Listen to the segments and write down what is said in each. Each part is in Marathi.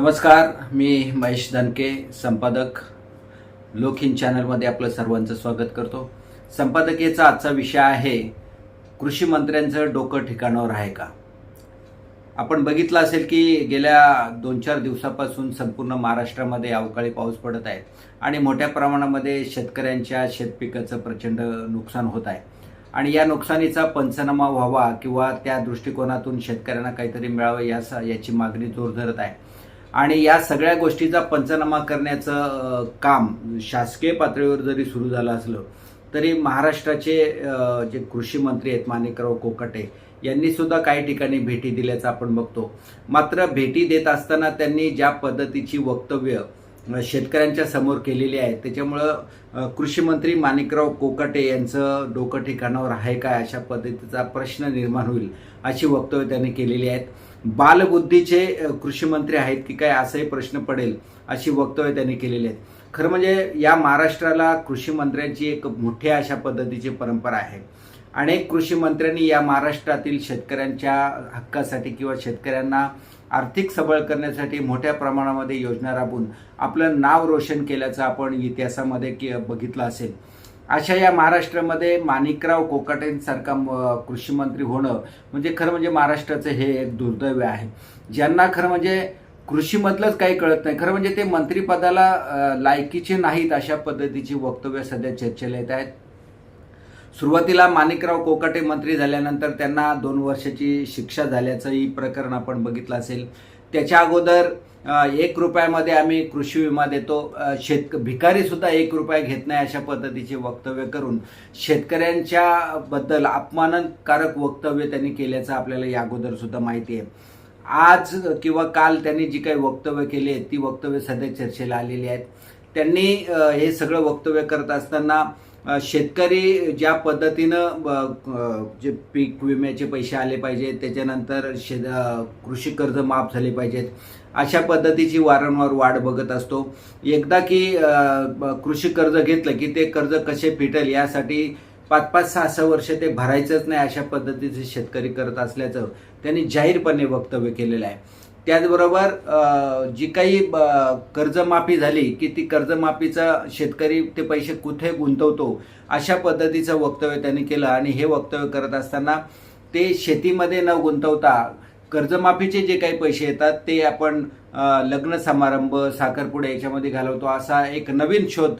नमस्कार मी महेश दनके संपादक. लोकहिंद चॅनलमध्ये आपलं सर्वांचं स्वागत करतो. संपादकीयचा आजचा विषय आहे कृषी मंत्र्यांचं डोकं ठिकाणावर आहे का? आपण बघितलं असेल की गेल्या दोन चार दिवसापासून संपूर्ण महाराष्ट्रामध्ये अवकाळी पाऊस पडत आहे आणि मोठ्या प्रमाणामध्ये शेतकऱ्यांच्या शेतपिकाचं प्रचंड नुकसान होत आहे. आणि या नुकसानीचा पंचनामा व्हावा किंवा त्या दृष्टिकोनातून शेतकऱ्यांना काहीतरी मिळावं यासा याची मागणी जोर धरत आहे. आणि या सगळ्या गोष्टीचा पंचनामा करण्याचं काम शासकीय पातळीवर जरी सुरू झालं असलं तरी महाराष्ट्राचे जे कृषी मंत्री आहेत माणिकराव कोकाटे यांनी सुद्धा काही ठिकाणी भेटी दिल्याचं आपण बघतो. मात्र भेटी देत असताना त्यांनी ज्या पद्धतीची वक्तव्य शेतकऱ्यांच्या समोर केलेली आहेत त्याच्यामुळं कृषी मंत्री माणिकराव कोकाटे यांचं डोकं ठिकाणावर आहे काय अशा पद्धतीचा प्रश्न निर्माण होईल अशी वक्तव्य त्यांनी केलेली आहेत. बालबुद्धीचे कृषी मंत्री आहेत की काय असाही प्रश्न पडेल अशी वक्तव्य त्यांनी केलेली आहेत. खरं म्हणजे या महाराष्ट्राला कृषी मंत्र्यांची एक मोठ्या अशा पद्धतीची परंपरा आहे. अनेक कृषी मंत्र्यांनी या महाराष्ट्रातील शेतकऱ्यांच्या हक्कासाठी किंवा शेतकऱ्यांना आर्थिक सबळ करण्यासाठी मोठ्या प्रमाणामध्ये योजना राबवून आपलं नाव रोशन केल्याचं आपण इतिहासामध्ये की बघितलं असेल. अशा या महाराष्ट्रामध्ये माणिकराव कोकाटेंसारखा कृषीमंत्री कृषी मंत्री होणं म्हणजे खरं म्हणजे महाराष्ट्राचं हे एक दुर्दैव आहे. ज्यांना खरं म्हणजे कृषीमधलंच काही कळत नाही. खरं म्हणजे ते मंत्रिपदाला लायकीचे नाहीत अशा पद्धतीची वक्तव्य सध्या चर्चेला येत आहेत. सुरुवातीला माणिकराव कोकाटे मंत्री झाल्यानंतर त्यांना दोन वर्षाची शिक्षा झाल्याचंही प्रकरण आपण बघितलं असेल. त्याच्या अगोदर एक रुपयामध्ये आम्ही कृषी विमा देतो. शेतक भिकारी सुद्धा एक रुपया घेत नाही अशा पद्धतीचे वक्तव्य करून शेतकऱ्यांच्या बद्दल अपमानकारक वक्तव्य त्यांनी केल्याचं आपल्याला या अगोदर सुद्धा माहिती आहे. आज किंवा काल त्यांनी जी काही वक्तव्य केली आहेत ती वक्तव्य सध्या चर्चेला आलेली आहेत. त्यांनी हे सगळं वक्तव्य करत असताना शेतकरी ज्या पद्धतीनं जे पीक विम्याचे पैसे आले पाहिजेत त्याच्यानंतर शेत कृषी कर्ज माफ झाले पाहिजेत अशा पद्धतीची वारंवार वाढ बघत असतो. एकदा की कृषी कर्ज घेतलं की ते कर्ज कसे फिटेल यासाठी पाच पाच सहा सहा वर्ष ते भरायचंच नाही अशा पद्धतीचे शेतकरी करत असल्याचं त्यांनी जाहीरपणे वक्तव्य केलेलं आहे. त्याचबरोबर जी काही ब- कर्जमाफी झाली की ती कर्जमाफीचा शेतकरी ते पैसे कुठे गुंतवतो अशा पद्धतीचं वक्तव्य त्यांनी केलं. आणि हे वक्तव्य करत असताना ते शेतीमध्ये न गुंतवता कर्जमाफीचे जे काही पैसे येतात ते आपण लग्न समारंभ साखरपुडे याच्यामध्ये घालवतो असा एक नवीन शोध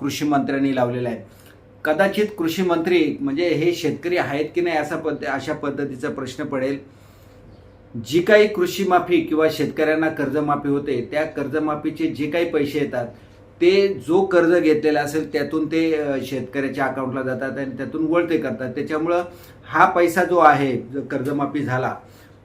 कृषी मंत्र्यांनी लावलेला आहे. कदाचित कृषी मंत्री म्हणजे हे शेतकरी आहेत की नाही असा पद्ध अशा पद्धतीचा प्रश्न पडेल. जी काही कृषी माफी किंवा शेतकऱ्यांना कर्जमाफी होते त्या कर्जमाफीचे जे काही पैसे येतात ते जो कर्ज घेतलेला असेल त्यातून ते शेतकऱ्याच्या अकाउंटला जातात आणि त्यातून वळते करतात. त्याच्यामुळं हा पैसा जो आहे जो कर्जमाफी झाला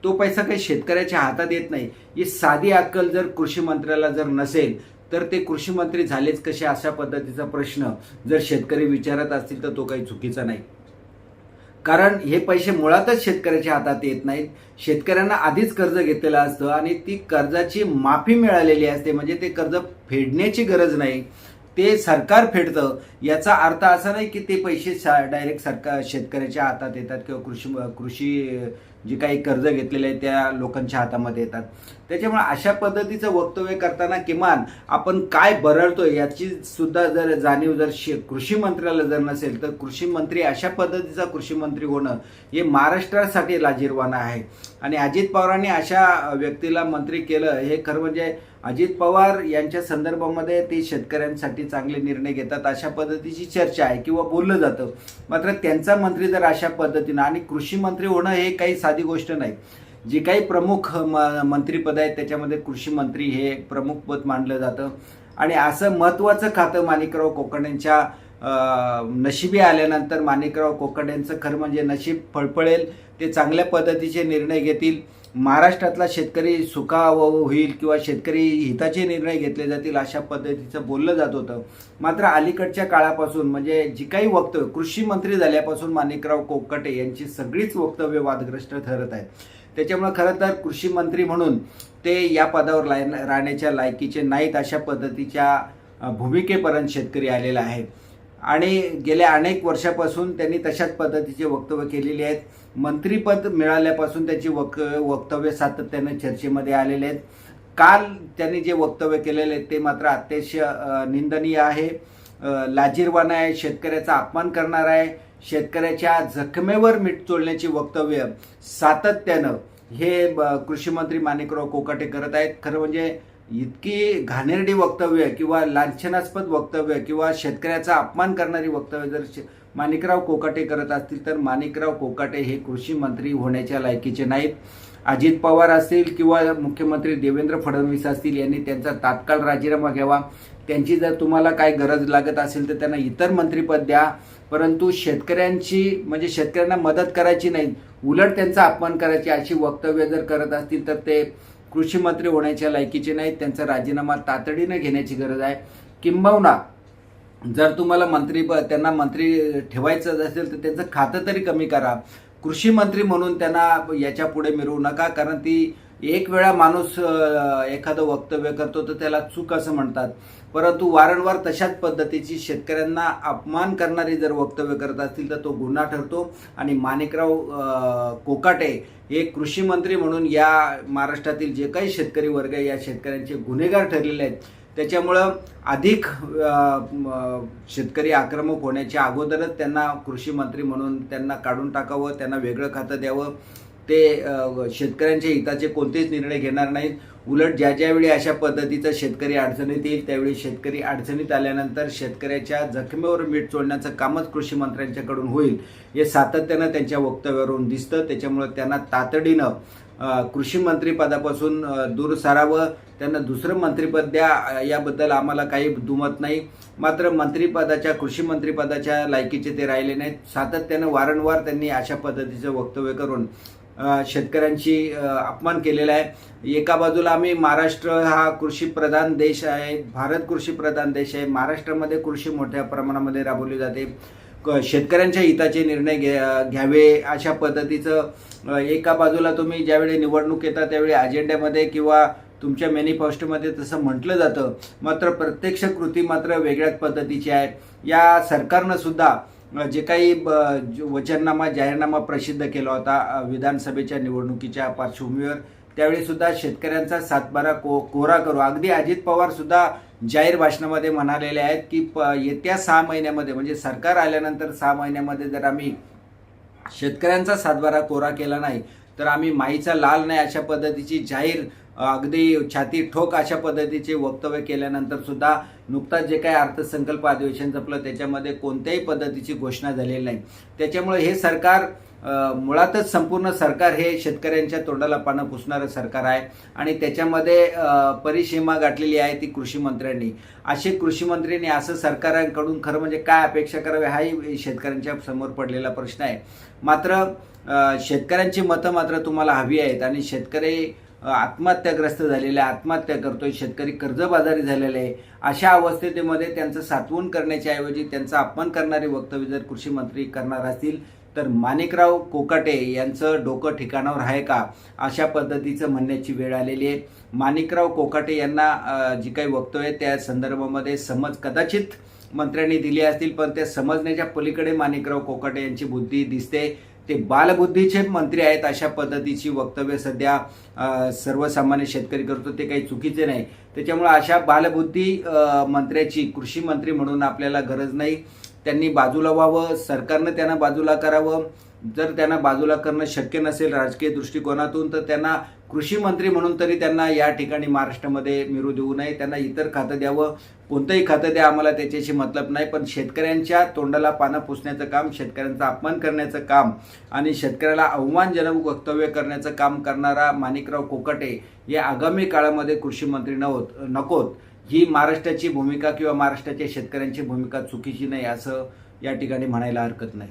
तो पैसा काही शेतकऱ्याच्या हातात येत नाही. ही साधी अक्कल जर कृषी मंत्र्याला जर नसेल तर ते कृषी मंत्री झालेच कसे अशा पद्धतीचा प्रश्न जर शेतकरी विचारत असतील तर तो काही चुकीचा नाही. कारण हे पैसे मुळातच शेतकऱ्याच्या हातात येत नाहीत. शेतकऱ्यांना आधीच कर्ज घेतलेलं असतं आणि ती कर्जाची माफी मिळालेली असते. म्हणजे ते कर्ज फेडण्याची गरज नाही. ते सरकार फेडतं याचा अर्थ असा नाही की ते पैसे डायरेक्ट सरकार शेतकऱ्याच्या हातात येतात किंवा कृषी कृषी जे काही कर्ज घेतलेले आहे त्या लोकांच्या हातामध्ये येतात. त्याच्यामुळे अशा पद्धतीचं वक्तव्य करताना किमान आपण काय बरळतोय याची सुद्धा जर जाणीव जर शे कृषी मंत्र्याला जर नसेल तर कृषी मंत्री अशा पद्धतीचा कृषी मंत्री होणं हे महाराष्ट्रासाठी लाजीरवाणं आहे. आणि अजित पवारांनी अशा व्यक्तीला मंत्री केलं हे खरं म्हणजे अजित पवार यांच्या संदर्भामध्ये ते शेतकऱ्यांसाठी चांगले निर्णय घेतात अशा पद्धतीची चर्चा आहे किंवा बोललं जातं. मात्र त्यांचा मंत्री जर अशा पद्धतीनं आणि कृषी मंत्री होणं हे काही साधी गोष्ट नाही. जे काही प्रमुख म- मंत्रीपद आहेत त्याच्यामध्ये कृषी मंत्री हे प्रमुख पद मानलं जातं. आणि असं महत्त्वाचं खातं माणिकराव कोकणेंच्या नशिबी आल्यानंतर माणिकराव कोकणेंचं खरं म्हणजे नशीब फळफळेल ते चांगल्या पद्धतीचे निर्णय घेतील. महाराष्ट्रातला शेतकरी सुखाव होईल किंवा शेतकरी हिताचे निर्णय घेतले जातील अशा पद्धतीचं बोललं जात होतं. मात्र अलीकडच्या काळापासून म्हणजे जी काही वक्तव्य कृषी मंत्री झाल्यापासून माणिकराव कोकटे यांची सगळीच वक्तव्य वादग्रस्त ठरत आहेत. त्याच्यामुळं खरं तर कृषी मंत्री म्हणून ते या पदावर लाय राहण्याच्या लायकीचे नाहीत अशा पद्धतीच्या भूमिकेपर्यंत शेतकरी आलेला आहे. आणि गेल्या अनेक वर्षापासून त्यांनी तशाच पद्धतीचे वक्तव्य केलेली आहेत. मंत्रीपद मिळाल्यापासून त्याची वक वक्तव्य सातत्याने चर्चेमध्ये आलेले आहेत. काल त्यांनी जे वक्तव्य केलेले आहेत ते मात्र अतिशय निंदनीय आहे. लाजीरवाना आहे शेतकऱ्याचा अपमान करणार आहे. शेतकऱ्याच्या जखमेवर मीठ चोळण्याची वक्तव्य सातत्यानं हे ब- कृषी मंत्री माणिकराव कोकाटे करत आहेत. खरं म्हणजे इतकी घाणेरडी वक्तव्य किंवा लांछनास्पद वक्तव्य किंवा शेतकऱ्याचा अपमान करणारी वक्तव्य जर शे- माणिकराव कोकाटे करत असतील तर माणिकराव कोकाटे हे कृषी मंत्री होण्याच्या लायकीचे नाहीत. अजित पवार असतील किंवा मुख्यमंत्री देवेंद्र फडणवीस असतील यांनी त्यांचा तात्काळ राजीनामा घ्यावा. त्यांची जर तुम्हाला काय गरज लागत असेल तर त्यांना इतर मंत्रीपद द्या. परंतु शेतकऱ्यांची म्हणजे शेतकऱ्यांना मदत करायची नाही. उलट त्यांचा अपमान करायची अशी वक्तव्य जर करत असतील तर ते कृषी मंत्री होण्याच्या लायकीचे नाहीत त्यांचा राजीनामा तातडीनं घेण्याची गरज आहे. किंबहुना जर तुम्हाला मंत्री त्यांना मंत्री ठेवायचं असेल तर त्यांचं खातं तरी कमी करा. कृषी मंत्री म्हणून त्यांना याच्यापुढे मिरवू नका कारण ती एक वेळा माणूस एखादं वक्तव्य करतो तर त्याला चूक असं म्हणतात. परंतु वारंवार तशाच पद्धतीची शेतकऱ्यांना अपमान करणारी जर वक्तव्य करत असतील तर तो गुन्हा ठरतो. आणि माणिकराव कोकाटे हे कृषी मंत्री म्हणून या महाराष्ट्रातील जे काही शेतकरी वर्ग आहे या शेतकऱ्यांचे गुन्हेगार ठरलेले आहेत. त्याच्यामुळं अधिक शेतकरी आक्रमक होण्याच्या अगोदरच त्यांना कृषी मंत्री म्हणून त्यांना काढून टाकावं त्यांना वेगळं खातं द्यावं. ते शेतकऱ्यांच्या हिताचे कोणतेच निर्णय घेणार नाहीत. उलट ज्या ज्यावेळी अशा पद्धतीचा शेतकरी अडचणीत येईल त्यावेळी शेतकरी अडचणीत आल्यानंतर शेतकऱ्याच्या जखमेवर मीठ चोळण्याचं कामच कृषी मंत्र्यांच्याकडून होईल हे सातत्यानं त्यांच्या वक्तव्यावरून दिसतं. त्याच्यामुळं त्यांना तातडीनं कृषी मंत्रीपदापासून दूर सारावं. त्यांना दुसरं मंत्रीपद द्या याबद्दल आम्हाला काही दुमत नाही. मात्र मंत्रीपदाच्या कृषी मंत्रीपदाच्या लायकीचे ते राहिले नाहीत. सातत्यानं वारंवार त्यांनी अशा पद्धतीचं वक्तव्य करून शेतकऱ्यांची अपमान केलेला आहे. एका बाजूला आम्ही महाराष्ट्र हा कृषी प्रधान देश आहे भारत कृषी प्रधान देश आहे. महाराष्ट्रामध्ये कृषी मोठ्या प्रमाणामध्ये राबवली जाते. क- शेतकऱ्यांच्या हिताचे निर्णय घ्या घ्यावे अशा पद्धतीचं एका बाजूला तुम्ही ज्यावेळी निवडणूक येतात त्यावेळी अजेंड्यामध्ये किंवा तुमच्या मॅनिफेस्टोमध्ये तसं म्हटलं जातं. मात्र प्रत्यक्ष कृती मात्र वेगळ्याच पद्धतीची आहे. या सरकारनं सुद्धा जे काही ब- वचननामा जाहीरनामा प्रसिद्ध केला होता विधानसभेच्या निवडणुकीच्या पार्श्वभूमीवर त्यावेळी सुद्धा शेतकऱ्यांचा सातबारा को कोरा करू. अगदी अजित पवार सुद्धा जाहीर भाषणामध्ये म्हणालेले आहेत की प येत्या सहा महिन्यामध्ये म्हणजे सरकार आल्यानंतर सहा महिन्यामध्ये जर आम्ही शेतकऱ्यांचा सातबारा कोरा केला नाही तर आम्ही माईचा लाल नाही अशा पद्धतीची जाहीर अगदी छाती ठोक अशा पद्धतीचे वक्तव्य केल्यानंतर सुद्धा नुकताच जे काही अर्थसंकल्प अधिवेशन जपलं त्याच्यामध्ये कोणत्याही पद्धतीची घोषणा झालेली नाही. त्याच्यामुळे हे सरकार मुळातच संपूर्ण सरकार हे शेतकऱ्यांच्या तोंडाला पानं पुसणारं सरकार आहे आणि त्याच्यामध्ये परिसीमा गाठलेली आहे ती कृषी मंत्र्यांनी. असे कृषी मंत्र्यांनी असं सरकारांकडून खरं म्हणजे काय अपेक्षा करावी हाही शेतकऱ्यांच्या समोर पडलेला प्रश्न आहे. मात्र शेतकऱ्यांची मतं मात्र तुम्हाला हवी आहेत आणि शेतकरी आत्महत्याग्रस्त झालेले आहे, आत्महत्या करतोय शेतकरी कर्जबाजारी झालेले आहे. अशा अवस्थेमध्ये त्यांचं सातवून करण्याच्या ऐवजी त्यांचा अपमान करणारे वक्तव्य जर कृषी मंत्री करणार असतील तर माणिकराव कोकाटे यांचं डोकं ठिकाणावर आहे का? अशा पद्धतीचं म्हणण्याची वेळ आलेली आहे. माणिकराव कोकाटे यांना जी काही वक्तव्य त्या संदर्भामध्ये समज कदाचित मंत्र्यांनी दिली असतील पण त्या समजण्याच्या पलीकडे माणिकराव कोकाटे यांची बुद्धी दिसते. ते बालबुद्धीचे मंत्री आहेत अशा पद्धतीची वक्तव्य सध्या सर्वसामान्य शेतकरी करतो. ते काही चुकीचे नाही. त्याच्यामुळं अशा बालबुद्धी मंत्र्याची कृषी मंत्री म्हणून आपल्याला गरज नाही. त्यांनी बाजूला व्हावं सरकारनं त्यांना बाजूला करावं. जर त्यांना बाजूला करणं शक्य नसेल राजकीय दृष्टिकोनातून तर त्यांना कृषी मंत्री म्हणून तरी त्यांना या ठिकाणी महाराष्ट्रामध्ये मिरू देऊ नये. त्यांना इतर खातं द्यावं कोणतंही खातं द्या आम्हाला त्याच्याशी मतलब नाही. पण शेतकऱ्यांच्या तोंडाला पानं पुसण्याचं काम शेतकऱ्यांचा अपमान करण्याचं काम आणि शेतकऱ्याला अवमानजनक वक्तव्य करण्याचं काम करणारा माणिकराव कोकटे हे आगामी काळामध्ये कृषी मंत्री नव्हत नकोत. ही महाराष्ट्राची भूमिका किंवा महाराष्ट्राच्या शेतकऱ्यांची भूमिका चुकीची नाही असं या ठिकाणी म्हणायला हरकत नाही.